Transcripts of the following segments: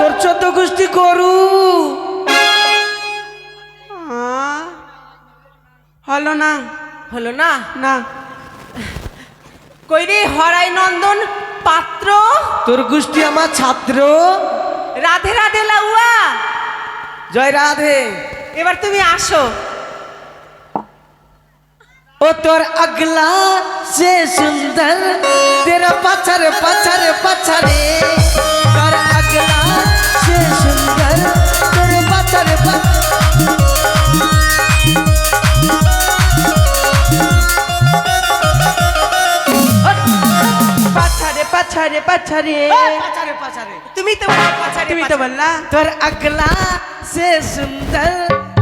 তোর চোদ্দ গোষ্ঠী করু। হলো না। হলো না? না। কই রে হরাই নন্দন পাত্র? তোর গোষ্ঠী আমার ছাত্র। রাধে রাধে লাউয়া। জয় রাধে। এবার তুমি আসো। ও তোর আগলা সে সুন্দর তেরা পাছারে পাছারে পাছারে। পাছারে পাছারে পাছারে পাছারে। তুমি তো পাছারে তুমি তো বললা তোর আগলা সে সুন্দর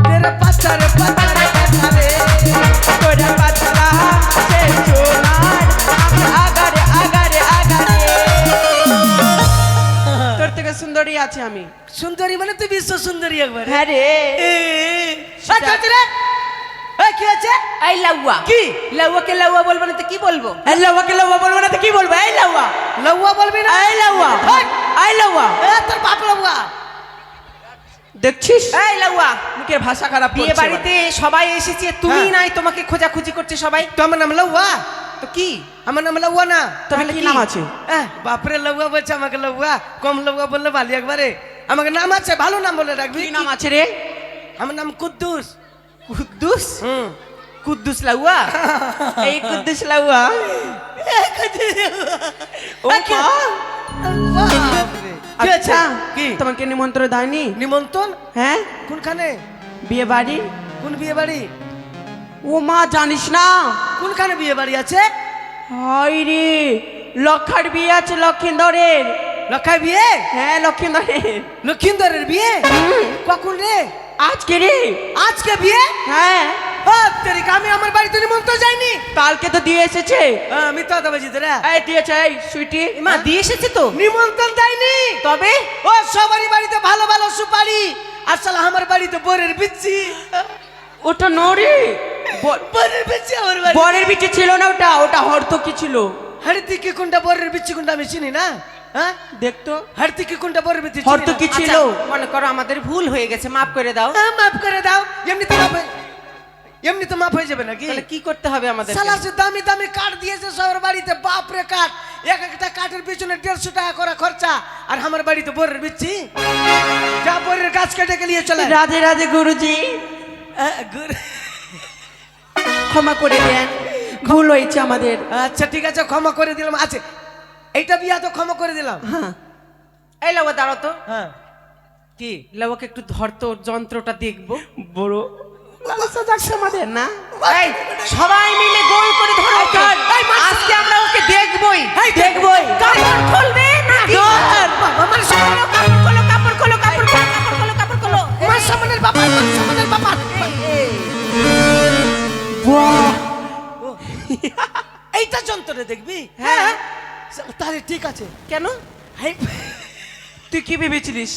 তেরা পাছারে পাছারে পাছারে, সে চোর। সুন্দরী আছে আমি। সুন্দরী মানে তুই বিশ্ব সুন্দরী একবার। হ্যাঁ রে। কি আছে এই লাউয়া। কি? লাউয়াকে লাউয়া বলব না তো কি বলব? এই লাউয়াকে লাউয়া বলব না তো কি বলব? এই লাউয়া। লউয়া বলবি না? এই লাউয়া। এই লাউয়া। এ তোর বাপ লউয়া। দেখছিস? এই লাউয়া। মুখের ভাষা খারাপ বিয়ে বাড়িতে সবাই এসেছে তুমি হ্যাঁ। নাই তোমাকে খোঁজাখুঁজি করছে সবাই। তো আমার নাম লউয়া? তো কি আমার নাম লউয়া না তাহলে কি নাম আছে বাপরে লউয়া বলছে আমাকে লউয়া কম লউয়া বললে ভালো একবারে আমাকে নাম আছে ভালো নাম বলে রাখবি কি নাম আছে রে আমার নাম কুদ্দুস কুদ্দুস হুম কুদ্দুস লাউয়া এই কুদ্দুস লাউয়া ও মা আচ্ছা কি তোমাকে নিমন্ত্রণ দেয়নি নিমন্ত্রণ হ্যাঁ কোনখানে বিয়ে বাড়ি কোন বিয়ে বাড়ি ও মা জানিস না? কোনখানে বিয়ে বাড়ি আছে? হাই রে লক্ষার বিয়ে আছে লক্ষিন্দরের। লক্ষায় বিয়ে? হ্যাঁ লক্ষিন্দরের। লক্ষিন্দরের বিয়ে? কখন রে? আজকে রে। আজকে বিয়ে? হ্যাঁ। ও তেরিকা আমি আমার বাড়িতে নিমন্ত্রণ যাইনি কালকে তো দিয়ে এসেছে। হ্যাঁ, মিথ্যা কথা বলছি তোরা এই দিয়েছে এই সুইটি। মা দিয়ে এসেছে তো? নিমন্ত্রণ দেয়নি তবে? ও সবারই বাড়িতে ভালো ভালো সুপারি। আর সালা আমার বাড়িতে বরের বিচ্ছি। ওটা নরে ব- বরের বিচে ছিল না ওটা ওটা হর্তকি ছিল। হাড়িতে কোনটা বরের বিচ্ছি কোনটা আমি চিনি না? হ্যাঁ? দেখতো। হাড়িতে কোনটা বরের বিচ্ছি চিনি হর্তকি ছিল। আচ্ছা, মনে করো আমাদের ভুল হয়ে গেছে মাফ করে দাও। হ্যাঁ, মাফ করে দাও। এমনি তো মাফ এমনি তো মাফ হয়ে যাবে নাকি? তাহলে কি করতে হবে আমাদের সালা সে দামি দামি কাঠ দিয়েছে সবার বাড়িতে বাপ রে কাঠ। এক একটা কাঠের পিছনে দেড়শো টাকা করা খরচা। আর আমার বাড়িতে বরের বিচ্ছি যা বরের গাছ কেটে গেলিয়ে চলে। রাধে রাধে গুরুজি। আহ, গুর- ক্ষমা করে দেন। ভুল হয়েছে আমাদের। আচ্ছা ঠিক আছে ক্ষমা করে দিলাম। আছে এইটা বিয়া তো ক্ষমা করে দিলাম। হ্যাঁ। এই লাউয়া দাঁড়াও তো। হ্যাঁ। কি লাউয়াকে একটু ধরতো যন্ত্রটা দেখব? বড়। লালসা যাচ্ছে আমাদের না? এই সবাই মিলে গোল করে ধরো। আজকে আমরা ওকে দেখবই। দেখবই। কাপড় খুলবে না সামনে কাপড় খোলো কাপড় খোলো কাপড় খোলো কাপড় খোলো কাপড় খোলো। আমার সামনের বাবা আমার সামনের বাবা। এইটা যন্ত্রে দেখবি? হ্যাঁ। তাহলে ঠিক আছে। কেন? তুই কি ভেবেছিলিস?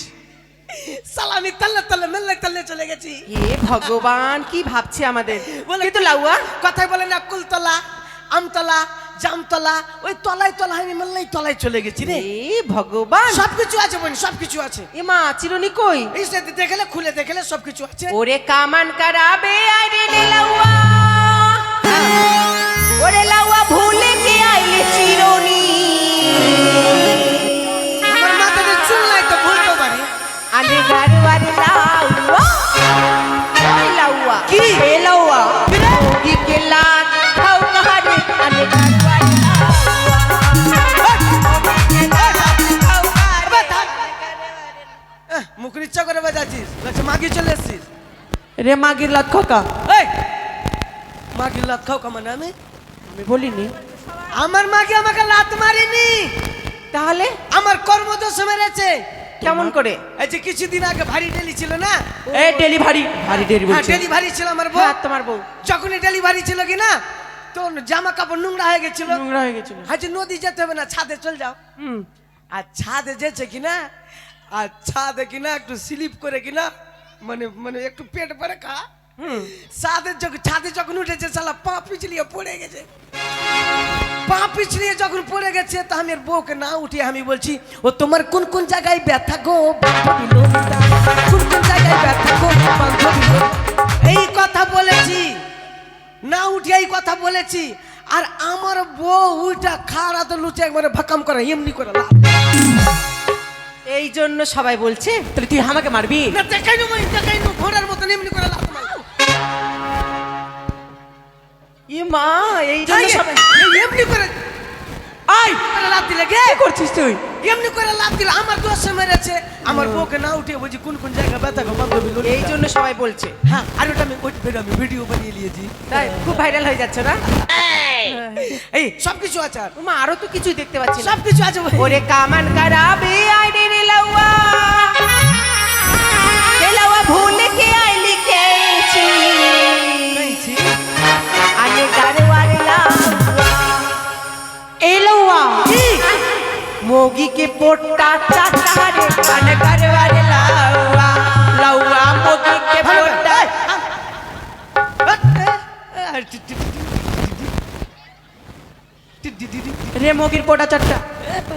সালামি তাল্লে তাল্লে মেললে তাল্লে চলে গেছি। হে ভগবান কি ভাবছে আমাদের? বলে কিন্তু লাউয়া? কথায় বলে না কুলতলা আমতলা জামতলা ওই তলায় তলায় আমি মেললেই তলায় চলে গেছি রে। হে ভগবান। সবকিছু আছে বোন সবকিছু আছে। এমা চিরুনি কই? এই দেখলে খুলে দেখলে সবকিছু আছে। ওরে কামান কারাবে আইরে রে লাউয়া। ওরে লাউয়া ভুলে কে আইলে চিরুনি? আমার মাথাতে চুল নাই তো ভুলতে পারি আনে গারওয়ার লাউয়া ওই লাউয়া কি? এ লাউয়া কি কে লাগ খাও কাহারে? মুখের ইচ্ছা করে বাজাচ্ছিস লাগছে মাগি চলে এসছিস। রে মাগির লাত খোকা এই মাগি লাত খাও কামান আমি? আমি বলিনি। আমার মাকে আমাকে লাত মারিনি। তাহলে আমার কর্মদোষ মেরেছে। কেমন করে? এই যে কিছুদিন আগে ভারী ডেলি ছিল না? এ ডেলিভারি। ভারী ডেলি হ্যাঁ ডেলিভারি ছিল আমার বউ। হ্যাঁ তোমার বউ। যখনই ডেলিভারি ছিল কি না তো জামা কাপড় নোংরা হয়ে গেছিল। নোংরা হয়ে গেছিল। হাজি নদী যেতে হবে না ছাদে চল যাও। হুম। আর ছাদে যেছে কিনা আর ছাদে কিনা একটু স্লিপ করে কিনা মানে মানে একটু পেট ভরে খা। হুম। ছাদে যখন ছাদে যখন উঠেছে সালা পা পিছলিয়ে পড়ে গেছে। পা পিছলিয়ে যখন পড়ে গেছে তা আমি বউকে না উঠিয়ে আমি বলছি ও তোমার কোন কোন জায়গায় ব্যথা গো কোন কোন জায়গায় ব্যথা গো এই কথা বলেছি। না উঠে এই কথা বলেছি। আর আমার বউ উইটা খাড়া তো লুচে একবারে ভাকাম করে এমনি করে। এই জন্য সবাই বলছে তাহলে তুই আমাকে মারবি? না দেখাই নো দেখাই নো ঘোড়ার মতন এমনি করে লাভ ই এই এমনি করে আই লাভ দিলে গে করছিস তুই? এমনি করে লাভ দিলে আমার দোষ মেরেছে। আমার বউকে না উঠে বলছি কোন কোন জায়গা ব্যথা গো বান্ধবী এই জন্য সবাই বলছে। হ্যাঁ আর ওটা আমি ওই ভিডিও আমি ভিডিও বানিয়ে নিয়েছি। তাই? খুব ভাইরাল হয়ে যাচ্ছে না? এই! হ্যাঁ। সব কিছু আছে উমা আরও তো কিছু দেখতে পাচ্ছি সব কিছু আছে। ওরে কামান কারাবে আইডি রে के पोटा चाचा रे आने घरवाले लौआ लौआ मोगी के ভালো पोटा রে মগির পোটা চারটা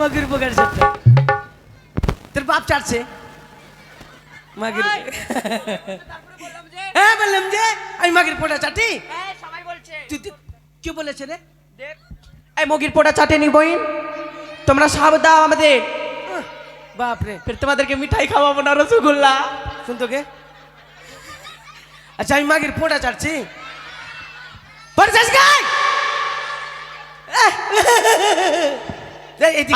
মাগির বগার সাথে তোর বাপ চাটছে মাগির হ্যাঁ বললাম যে আমি মাগির পোটা চাটি সবাই বলছে তুই তুই- কে বলেছে রে এই মগির পোটা চাটেনি বইন তোমরা সব দাও আমাদের। বাপরে। ফের তোমাদেরকে মিঠাই খাওয়াবো না রসগোল্লা। শুন তো কে আচ্ছা আমি মাগির পোটা চাটছি।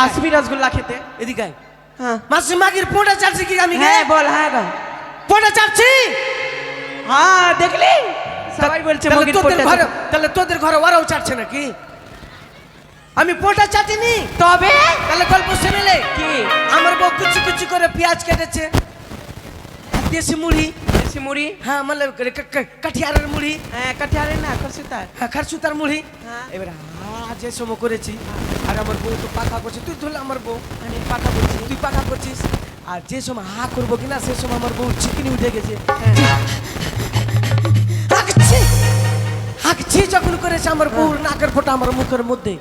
আসবি রসগোল্লা খেতে। এদিকে হ্যাঁ। মাসি মাগির পোটা চাটছি কি আমি হ্যাঁ? বল হ্যাঁ। পোটা চাটছি? হ্যাঁ দেখলি? সবাই বলছে তাহলে তোদের ঘরে ওরাও চাটছে নাকি? আমি পোটা চাটিনি তবে তাহলে গল্প শুনেলে কি? আমার বউ কুচি কুচি করে পেঁয়াজ কেটেছে। দেশি মুড়ি। দেশি মুড়ি? হ্যাঁ মানে কাঠিয়ারের মুড়ি। হ্যাঁ কাঠিয়ারে না করছি তার হ্যাঁ খরসুতার মুড়ি। হ্যাঁ। এবার যে সম করেছি। আর আমার বউ তো পাকা করছে। তুই ধরলে আমার বউ। আমি পাকা করছি। তুই পাকা করছিস। আর যে সময় হা করব কিনা সে সময় আমার বউ চিকেনি উঠে গেছে। হাঁকছি। হাঁকছি যখন করেছে আমার বউর নাকের ফোঁটা আমার মুখের মধ্যে।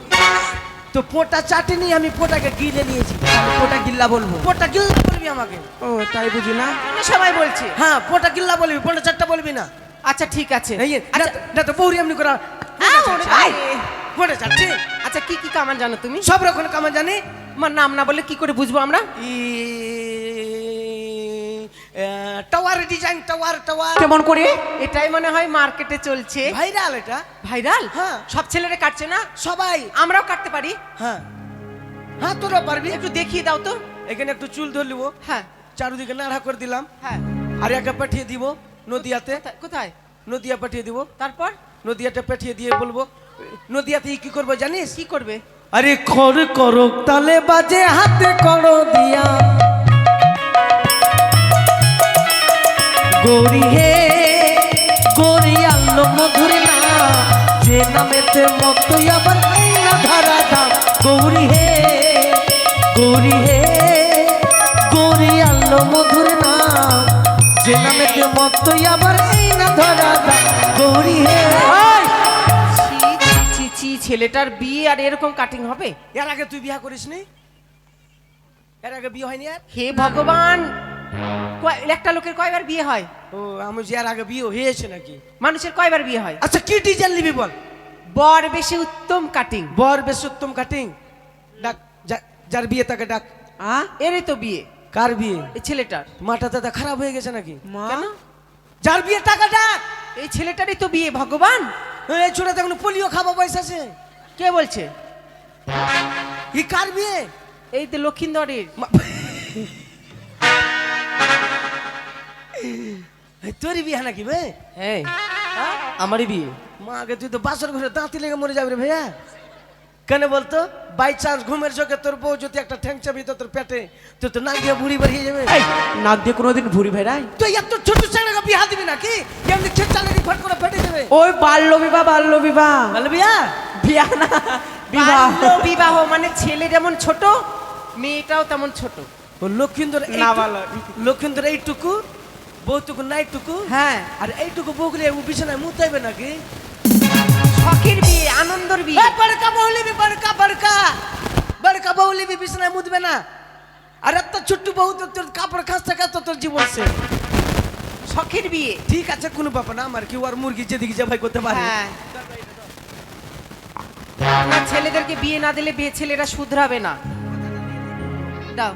তো পোটা চাটেনি আমি পোটাকে গিলে নিয়েছি পোটা গিল্লা বলব। পোটা গিল্লা বলবি আমাকে? ও তাই বুঝি না? সবাই বলছে। হ্যাঁ পোটা গিল্লা বলবি পোটা চাটটা বলবি না। আচ্ছা ঠিক আছে। এই আচ্ছা না- তো বৌরি এমনি করা পোটা চাটছি আচ্ছা কি কি কামান জানো তুমি? সব রকম কামান জানি। আমার নাম না বলে কি করে বুঝব আমরা? টাওয়ার ডিজাইন টাওয়ার টাওয়ার কেমন করে? এটাই মনে হয় মার্কেটে চলছে। ভাইরাল এটা। ভাইরাল হ্যাঁ। সব ছেলেরা কাটছে না? সবাই। আমরাও কাটতে পারি। হ্যাঁ। হ্যাঁ তোরা পারবি। একটু দেখিয়ে দাও তো। এখানে একটু চুল ধরলিব। হ্যাঁ। চারদিকে নাড়া করে দিলাম। হ্যাঁ। আর একে পাঠিয়ে দিব নদিয়াতে। কোথায়- নদিয়া পাঠিয়ে দিব। তারপর? নদিয়াতে পাঠিয়ে দিয়ে বলব নদিয়াতে কি করব জানিস? কি করবে? আরে খর করক তালে বাজে হাতে করো দিয়া। গৌরী হে গৌরী আল্লো মধুর না। যে নামেতে মতো আবার না ধরা দাম। গৌরী হে গৌরী হে গৌরী আল্লো মধুর না। যে নামেতে মতো আবার এই না ধরা দাম। গৌরী হে ছেলেটার বিয়ে আর এরকম কাটিং হবে? এর আগে তুই বিয়া করিস নি এর আগে বিয়ে হয়নি আর? হে ভগবান! একটা লোকের কয়বার বিয়ে হয়? ও আমি যে এর আগে বিয়ে হয়েছে নাকি? মানুষের কয়বার বিয়ে হয়? আচ্ছা কি ডিজাইন নিবি বল? বর বেশি উত্তম কাটিং। বর বেশ উত্তম কাটিং? ডাক যার বিয়ে তাকে ডাক। আ? এরই তো বিয়ে। কার বিয়ে? এই ছেলেটার। মাটা দাদা খারাপ হয়ে গেছে নাকি? কেন? যার বিয়ে টাকা ডাক! এই ছেলেটারই তো বিয়ে ভগবান! এই ছোটাতে এখন পোলিও খাব পয়সা আছে। কে বলছে? ই কার বিয়ে? এই তো লক্ষিন্দরের। তোরই বিয়ে নাকি বে? হ্যাঁ? আমারই বিয়ে। মা আগে তুই তো বাসর ঘরে দাঁতি লেগে মরে যাবে রে ভাইয়া। কেন বলতো? বাই চান্স ঘুমের চোখে তোর বউ যদি একটা ঠ্যাং চাবি তো তোর পেটে তুই তো নাক দিয়ে বুড়ি বেরিয়ে যাবে। এই নাক দিয়ে কোনোদিন ভুরি ভাইরাই তুই এত ছোট ছেলেকে বিয়া দিবি নাকি? কেমনি খেত চালানি ফট করে ফেটে দেবে ওই বাল্য বিবাহ বাল্য বিবাহ। বলে বিয়া? বিয়া না বিবাহ। বাল্য বিবাহ মানে ছেলে যেমন ছোট মেয়েটাও তেমন ছোট। লক্ষিন্দর। লক্ষিন্দর এইটুকু বউটুকু নাইটুকু। হ্যাঁ। আর এইটুকু বউগুলি ও বিছানায় মুতাইবে নাকি? শখের বিয়ে আনন্দর বিয়ে। বড়কা বউলিবি বড়কা বড়কা। বড়কা বউলিবি বিছনায় মুদবে না। আর এত ছোট্ট বউ তো তোর কাপড় খাসতে খাসতে তোর জীবন শেষ। শখের বিয়ে। ঠিক আছে কোনো ব্যাপার না আমার কি আর মুরগি যেদিকে জবাই করতে পারে। হ্যাঁ। ছেলেদেরকে বিয়ে না দিলে বিয়ে ছেলেরা শুধরাবে না। দাও।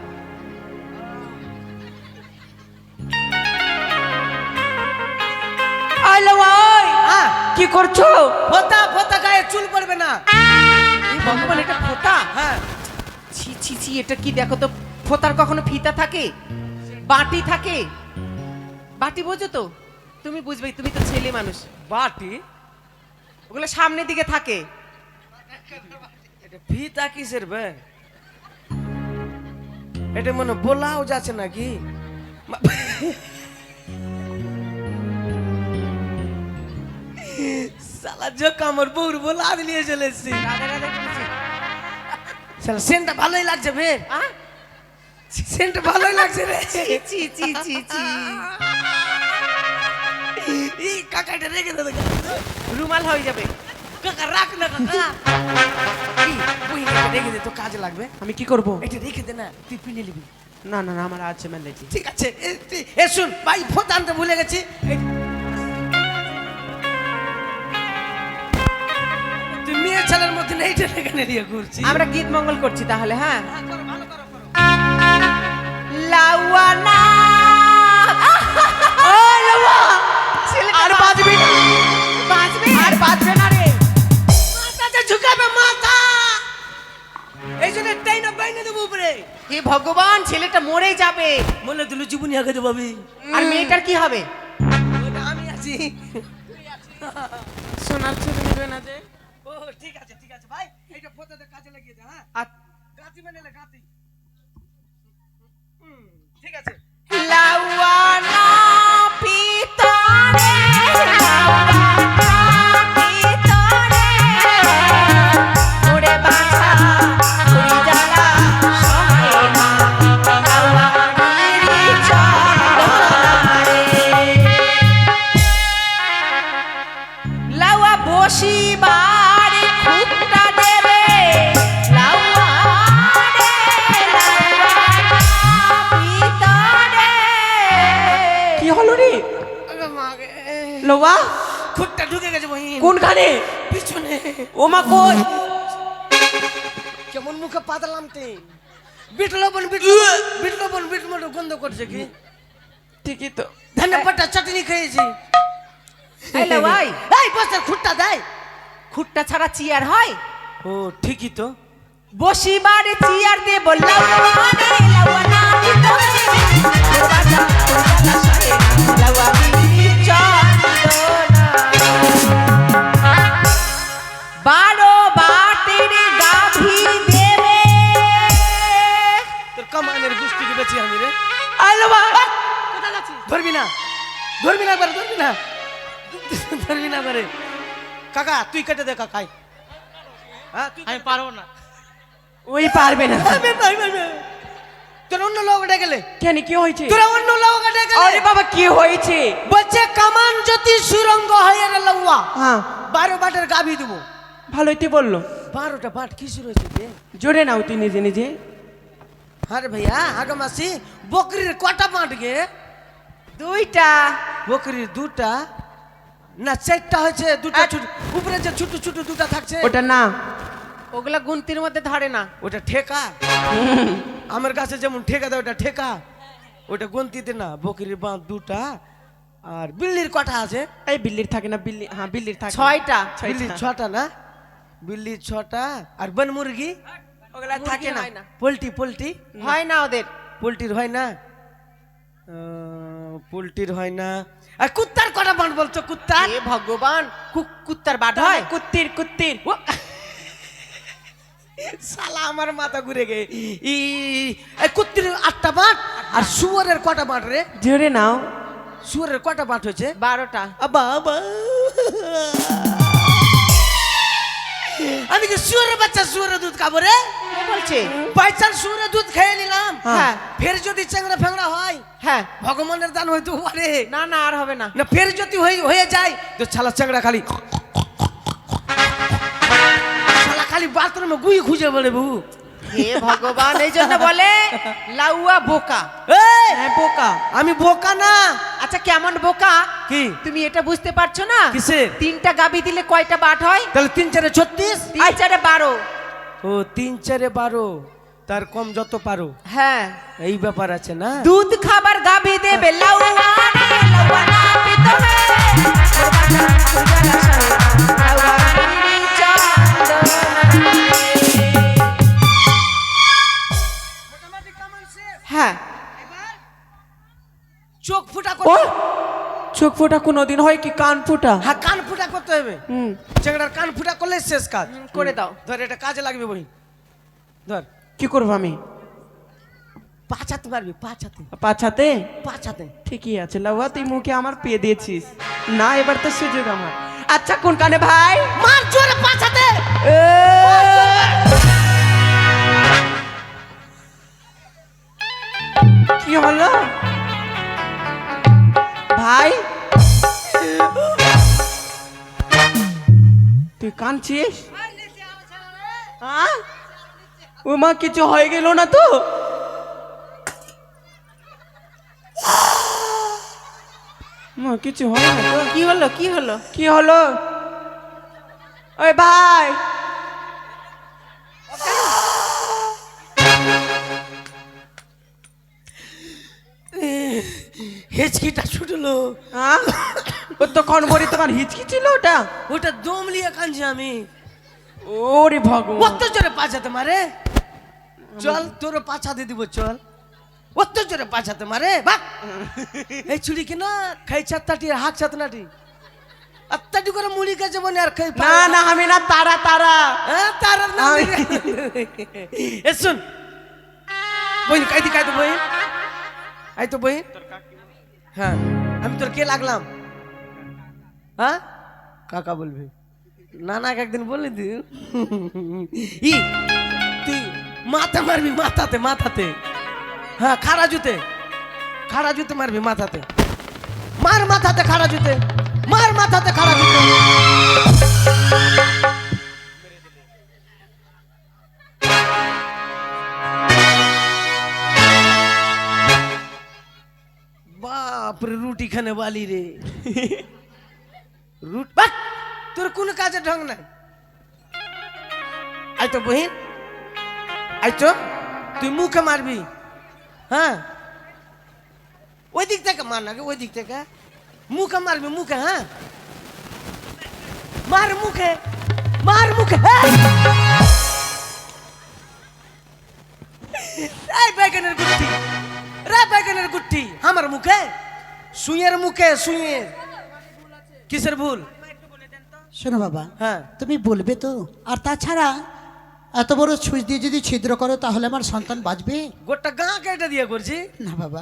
আলো ওই। কি করছ? ফোতা ফোতা গায়ে চুল পড়বে না। এই ভগবান এটা ফোঁতা হ্যাঁ। ছি ছি ছি এটা কি দেখো তো ফোতার কখনো ফিতা থাকে? বাটি থাকে? বাটি বোঝো তো? তুমি বুঝবে তুমি তো ছেলে মানুষ। বাটি? ওগুলো সামনের দিকে থাকে। এটা ফিতা কিসের বে? এটা মনে বোলাও যাচ্ছে নাকি? জোকা আমার বউর বোলা নিয়ে চলে এসছি রাধে রাধে বলছি। সালা সেন্টটা ভালোই লাগছে আহ? সেন্টটা ভালোই লাগছে রে। ছি ছি ছি ছি এই কাকাটা রেখে দে রুমাল হয়ে যাবে। কাকা রাখ না কাকা। রেখে দে তো কাজে লাগবে। আমি কি করব? এটা রেখে দে না তুই পিনে নিবি। না না না আমার আছে ম্যান্ডেটি ঠিক আছে এ শুন ভাই ফোন আনতে ভুলে গেছি। ছেলের মধ্যে এইটা এখানে নিয়ে ঘুরছি। আমরা গীত মঙ্গল করছি তাহলে হ্যাঁ? লাউয়ানা। ও আর বাজবে না। বাজবে আর বাজবে না রে। মাথাটা ঝুঁকাবে মাথা। এই জন্য টাইনা বাইনে দেবো উপরে। হে ভগবান ছেলেটা মরে যাবে। মনে দিল জীবনী আগে দেবো আমি। আর মেয়েটার কি হবে? আমি আছি। সোনার ছেলে নেবে না যে? ঠিক আছে ঠিক আছে ভাই। এইটা ফোটাতে কাজে লাগিয়ে দে হ্যাঁ? আর গাতি মানে গাতি হুম, ঠিক আছে। লাউয়ানা কেমন মুখে পাতলাম তে বিটলো বিট বিটলো বিট লবণ বিট গন্ধ করছে কি? ঠিকই তো। ধনে পাতা চাটনি খেয়েছি। এই ভাই। এই বসে খুঁটটা দেয় খুঁটটা ছাড়া চিয়ার হয়? ও ঠিকই তো। বসিবার চিয়ার দে বললাম ধরবি না। ধরবি না একবার ধরবি না। ধরবি না একবারে। কাকা তুই কেটে দে কাকাই। হ্যাঁ আমি পারব না। ওই পারবে না। আমি পারব না। তোর অন্য লোক ডেকেলে কেন কি হয়েছে? তোরা অন্য লোক ডেকেলে আরে বাবা কি হয়েছে? বলছে কামান যদি সুরঙ্গ হয়ে রে লউয়া হ্যাঁ। বারো বাটের গাভি দেবো। ভালোই তো বলল। বারোটা বাট কি শুরু হয়েছে? জোরে নাও তুই নিজে নিজে। আরে ভাইয়া আগে মাসি বকরির কটা বাট গে? দুইটা। বকরির দুটা? না চারটা হয়েছে দুটা ছোট উপরে যে ছোট ছোট দুটা থাকছে। ওটা না। ওগুলা গুনতির মধ্যে ধরে না। ওটা ঠেকা। আমার কাছে যেমন ঠেকা দেয় ওটা ঠেকা। ওটা গন্তিতে না বকরির বাঁধ দুটা। আর বিল্লির কটা আছে? এই বিল্লির থাকে না বিল্লি হ্যাঁ বিল্লির থাকে। ছয়টা। বিল্লির ছটা না? বিল্লির ছটা। আর বন মুরগি? ওগুলা থাকে না। Poultry poultry? হয় না ওদের। পোলট্রির হয় না? আহ, পোলট্রির হয় না। আর কুত্তার কটা বাঁধ বলছো কুত্তার? এ ভগবান কু- কুত্তার বাট হয়? কুত্তির কুত্তির। সালা আমার মাথা ঘুরে গে। ই এই কুত্তির আটটা বাঁট আর শুয়ারের কটা বাঁট রে? জোরে নাও। শুয়ারের কটা বাঁট হয়েছে? বারোটা। আবা আবা আমি কি শুয়ারের বাচ্চা শুয়ারের দুধ খাব রে? বলছে? বাইচান শুয়ারের দুধ খেয়ে নিলাম। হ্যাঁ। ফের যদি চ্যাংড়া ফ্যাংড়া হয় হ্যাঁ। ভগবানের দান হয়তো পারে না না আর হবে না। না ফের যদি হয়ে হয়ে যায় তো ছালা চ্যাংড়া খালি। খালি বাথরুমে গুই খুঁজে হে ভগবান এই জন্য বলে লাউয়া বোকা। হ্যাঁ বোকা। আমি বোকা না। আচ্ছা কেমন বোকা? কি? তুমি এটা বুঝতে পারছ না? তিনটা গাবি দিলে কয়টা বাট হয়? তাহলে তিন চারে ছত্রিশ? তিন চারে বারো। ও তিন চারে বারো। তার কম যত পারো হ্যাঁ এই ব্যাপার আছে না দুধ খাবার গাবি দেবে লাউয়া রে, পিতো হে। ওর বাটা উজালা সারা, লাউয়া বিড়ি চন্দন হ্যাঁ চোখ ফুটা ও চোখ ফোটা কোনোদিন হয় কি কান ফোটা হ্যাঁ কান ফুটা করতে হবে হুম চেংড়ার কান ফুটা করলে শেষ কাজ করে দাও ধর এটা কাজে লাগবে বই ধর কি করব আমি? পাছাতে পারবি পাছাতে পাছাতে পাছাতে ঠিকই আছে লাউয়া তুই মুখে আমার পেয়ে দিয়েছিস। না এবার তো সুযোগ আমার। আচ্ছা কোন কানে ভাই? মার জোরে পাছাতে এ! কি হলো? ভাই? তুই কাঁদছিস? হ্যাঁ? ও মা কিছু হয়ে গেল না তো? মা কিছু হয় না তো? কি হলো কি হলো? কি হলো? ওই ভাই! হেঁচকিটা ছুটলো। হ্যাঁ? ও তো কোন বড়ি তোমার হিচকি ছিল ওটা? ওটা দম লিয়ে কাঁদছি আমি। ওরে ভগবান। অত জোরে পাছাতে মারে? চল তোর পাছাতে দিব চল। অত জোরে পাছাতে মারে বাক এই চুড়ি কিনা খাই চাত্তাটি হাক চাতনাটি আত্তাটি করে মুড়ি কাছে বনে আর খাই না না। আমি না তারা তারা। হ্যাঁ তার না এ শুন। বইন কাইদি কাইদি বইন। আই তো বইন। হ্যাঁ আমি তোর কে লাগলাম? হ্যাঁ? কাকা বলবি। নানাকে একদিন বলে দি ই মাথা মারবি মাথাতে মাথাতে হ্যাঁ খাড়া জুতে খাড়া জুতে মারবি মাথাতে মার মাথাতে খাড়া জুতে মার মাথাতে খাড়া জুতে বাপরে রুটি খানে বালি রে রুট বাট তোর কোন কাজে ঢং নাই আই তো বহিন আই তুই মুখে মারবি। হ্যাঁ? ওই দিক থেকে মার না ওই দিক থেকে? মুখে মারবি মুখে হ্যাঁ? মার মুখে মার মুখে হ্যাঁ? এই বেগনের গুটি রে বেগনের গুটি আমার মুখে? সুইয়ের মুখে সুইয়ের। কিসের ভুল? শোনো বাবা হ্যাঁ। তুমি বলবে তো। আর তাছাড়া এত বড় সুইচ দিয়ে যদি ছিদ্র করো তাহলে আমার সন্তান বাঁচবে? গোটা গাঁ কেটে দিয়ে করছি। না বাবা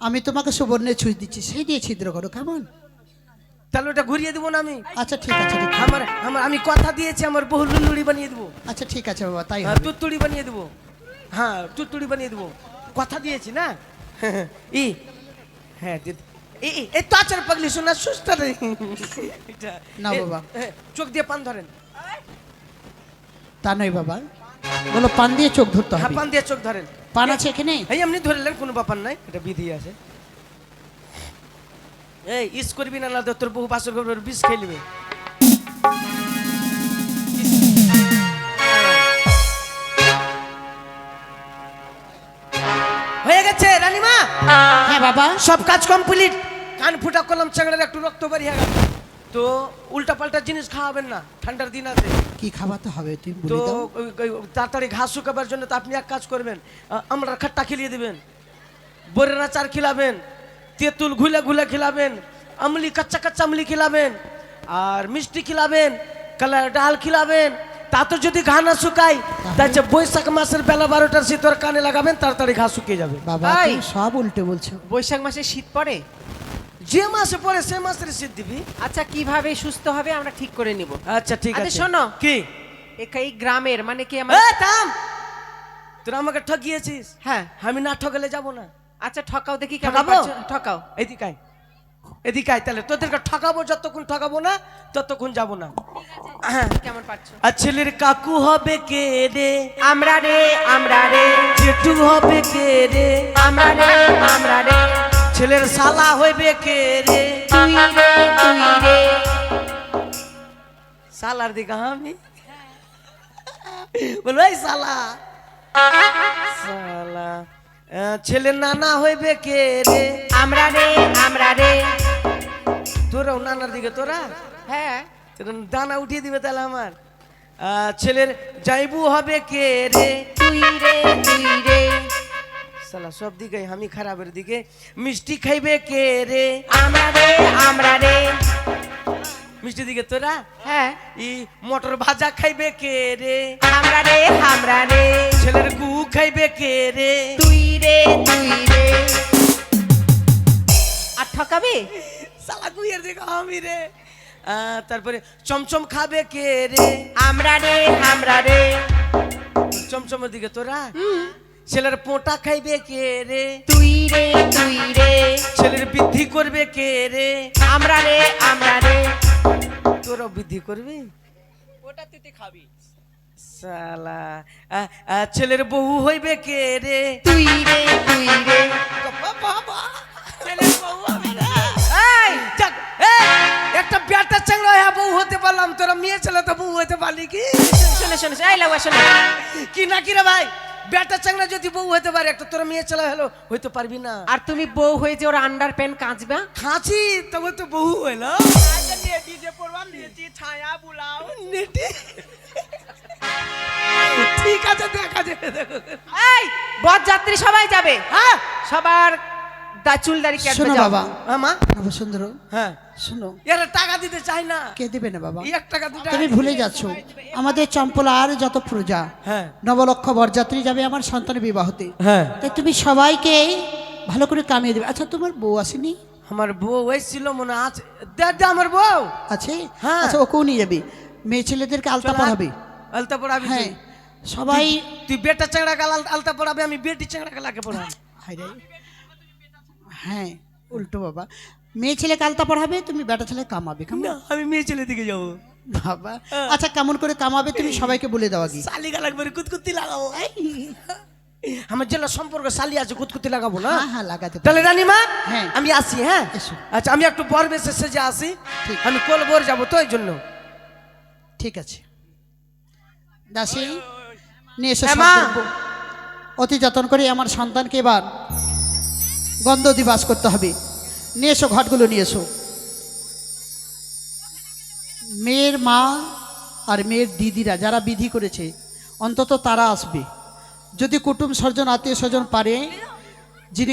আমি তোমাকে সুবর্ণের সুইচ দিচ্ছি সেই দিয়ে ছিদ্র করো কেমন? তাহলে ওটা ঘুরিয়ে দেবো না আমি? আচ্ছা ঠিক আছে আমার আমার আমি কথা দিয়েছি আমার বহু লুড়ি বানিয়ে দেবো। আচ্ছা ঠিক আছে বাবা তাই হ্যাঁ হবে। তুত্তুড়ি বানিয়ে দেবো। হ্যাঁ তুত্তুড়ি বানিয়ে দেবো। কথা দিয়েছি না? ই হ্যাঁ এই তো আচার পাগলি শোনা সুস্থ না বাবা। চোখ দিয়ে পান ধরেন। তা নয় বাবা। বলো পান দিয়ে চোখ ধরতে হ্যাঁ হবে। পান দিয়ে চোখ ধরেন। পান আছে এখানে? এই এমনি ধরলেন কোনো ব্যাপার নাই এটা বিধি আছে। এই ইস করবি না না তোর বহু বাসর করবে বিষ খেলবে হয়ে গেছে রানীমা? হ্যাঁ বাবা। সব কাজ কমপ্লিট। কান ফুটা করলাম চাংড়ার একটু রক্ত বেরিয়ে গেল। তো উল্টা পাল্টা জিনিস খাওয়াবেন না ঠান্ডার দিন আছে। কি খাওয়াতে হবে? তুমি তো দাও। তাড়াতাড়ি ঘাস শুকাবার জন্য তো আপনি এক কাজ করবেন আমরা খাট্টা খেলিয়ে দেবেন বরের আচার খিলাবেন তেঁতুল ঘুলে ঘুলে খিলাবেন আমলি কাচ্চা কাচ্চা আমলি খিলাবেন আর মিষ্টি খিলাবেন কালার ডাল খিলাবেন তা তো যদি ঘা না শুকায় তাহলে? বৈশাখ মাসের বেলা বারোটার শীতর কানে লাগাবেন তাড়াতাড়ি ঘা শুকিয়ে যাবে। বাবা তুমি সব উল্টে বলছো। বৈশাখ মাসে শীত পড়ে? যে মাসে পরে সে মাসের দিবি আচ্ছা কীভাবে সুস্থ হবে আমরা ঠিক করে নিব। আচ্ছা ঠিক আচ্ছা, আছে। শোনো। কি? এই গ্রামের মানে কি আমার থাম! তোরা আমাকে ঠকিয়েছিস হ্যাঁ। আমি না ঠকালে যাব না। আচ্ছা ঠকাও দেখি ঠকাবো? ঠকাও এইদিকে আয় এদিকে আয় তাহলে তোদেরকে ঠকাবো যতক্ষণ ঠকাবো না ততক্ষণ যাব না। হ্যাঁ কেমন পারছ আর ছেলের কাকু হবে কে রে? আমরা রে আমরা রে। জেঠু হবে কে রে? আমরা রে আমরা রে। ছেলের শালা হইবে কে রে? তুই রে তুই রে শালার দিকে আমি? বলো এই শালা আহ, ছেলের নানা হইবে কে রে? আমরা রে আমরা রে। তোরাও নানার দিকে তোরা? হ্যাঁ। দানা উঠিয়ে দিবে তাহলে আমার। ছেলের যাইবু হবে কে রে? তুই রে তুই রে। শালা সব দিকে আমি খারাপের দিকে মিষ্টি খাইবে কে রে? আমরা রে আমরা রে। মিষ্টি দিকে তোরা? হ্যাঁ। ই মটর ভাজা খাইবে কে রে? আমরা রে আমরা রে। ছেলের গু খাইবে কে রে? তুই রে তুই রে। আর ঠকাবে? শালা গুইয়ের দিকে আমি রে। তারপরে চমচম খাবে কে রে? আমরা রে আমরা রে। চমচমের দিকে তোরা? ছেলের পোটা খাইবে কে রে? তুই রে তুই রে। ছেলের বৃদ্ধি করবে কে রে? আমরা রে আমরা রে। তোরা বৃদ্ধি করবি? ওটা তুই খাবি। আহ, ছেলের বউ হইবে কে রে? তুই রে তুই রে। ছেলের বউ হবে না। এই, যাক, একটা ব্যাটা চাংড়া হ্যাঁ বউ হতে পারলাম। তোরা মেয়ে ছেলে তো বউ হতে পারলি কি? শোনো শোনো এই লাগা শোনো। কি না কি রে ভাই? ব্যাটা চাংড়া যদি বউ হতে পারে একটা তোর মেয়ে ছেলে হলো হইতে পারবি না। আর তুমি বউ হয়ে যে ওর আন্ডার প্যান্ট কাঁচবা? খাঁচি তবে তো বউ হইল পড়বাম ছায়া বুলাও নেটে। ঠিক আছে দেখা যাবে দেখো এই বরযাত্রী সবাই যাবে? হ্যাঁ। সবার দা চুল দাড়ি কাটবে শোনো বাবা। হ্যাঁ মা? নবসুন্দর হ্যাঁ। শোনো। এরা টাকা দিতে চায় না। কে দেবে না বাবা? এক টাকা দুটা তুমি ভুলে যাচ্ছ। আমাদের চম্পলার যত প্রজা হ্যাঁ। নবলক্ষ বরযাত্রী যাবে আমার সন্তানের বিবাহতে। হ্যাঁ। তাই তুমি সবাইকে ভালো করে কামিয়ে দেবে। আচ্ছা তোমার বউ আসেনি? আমার বউ এসেছিল মনে আছে। দে দে আমার বউ। আছে? হ্যাঁ। আচ্ছা ওকেও নিয়ে যাবে। মেয়ে ছেলেদেরকে আলতা পড়াবে। আলতা পড়াবি হ্যাঁ। সবাই তুই বেটা চাংড়া গাল আলতা পড়াবে আমি বেটি চাংড়া গালাকে পড়াবো। হায় রে। হ্যাঁ। উল্টো বাবা। মেয়ে ছেলে আলতা পড়াবে তুমি বেটা ছেলে কামাবে না আমি মেয়ে ছেলে দিকে যাব। বাবা। আচ্ছা কেমন করে কামাবে তুমি সবাইকে বলে দাও আগে। শালি গালাক বের কুতকুতি লাগাবো আমার জেলা সম্পর্ক শালি আছে কুতকুতি লাগাবো না? হ্যাঁ হ্যাঁ লাগাতে। তাহলে রানীমা হ্যাঁ। আমি আসি হ্যাঁ। আচ্ছা আমি একটু বর বেশে সেজে আসি। ঠিক। আমি কলবর যাব তো এই জন্য। ঠিক আছে। দাসী নিয়ে এসো হ্যাঁ। অতি যত্ন করে আমার সন্তানকে এবার। গন্ধ দিবাস করতে হবে। নিয়ে এসো, ঘটগুলো নিয়ে এসো। মেয়ের মা আর মেয়ের দিদিরা যারা বিধি করেছে, অন্তত তারা আসবে। যদি কুটুম স্বজন, আত্মীয় স্বজন পারে, যিনি